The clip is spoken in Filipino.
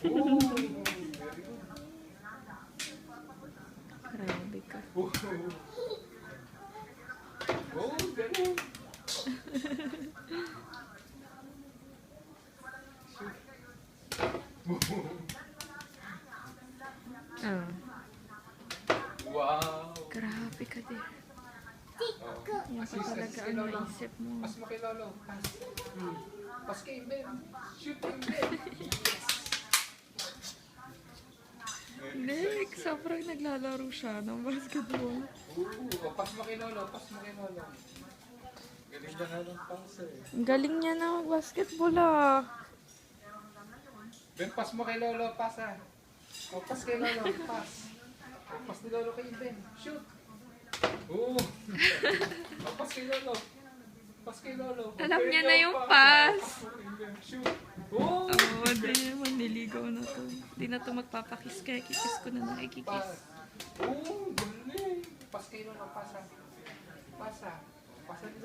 Grabe ka. Wow. Grabe ka din. Yan pa talaga ang naisip mo. Kay Lolo. Pas. Hmm. Pas kay Ben. Shoot kay. Sobrang naglalaro siya ng basketball. Oh, pas mo. Pas mo. Galing na nga ng pass eh. Ang galing niya na mag-basketball ah. Ben, pas mo kay Lolo. Pas ah. Oh, pas kay Lolo. Pas. Oh, pas ni Lolo kay Ben. Shoot. Oo. Oh, pas kay Lolo. Pas kay Lolo. Alam niya na yung pas. Shoot. Oo, naman niligaw na to. Di na to magpapakis kaya kikis ko na nang Pas. ikikis. Oh, galing. Pas kay Lolo. Pas ah. Pas ah. Pas ni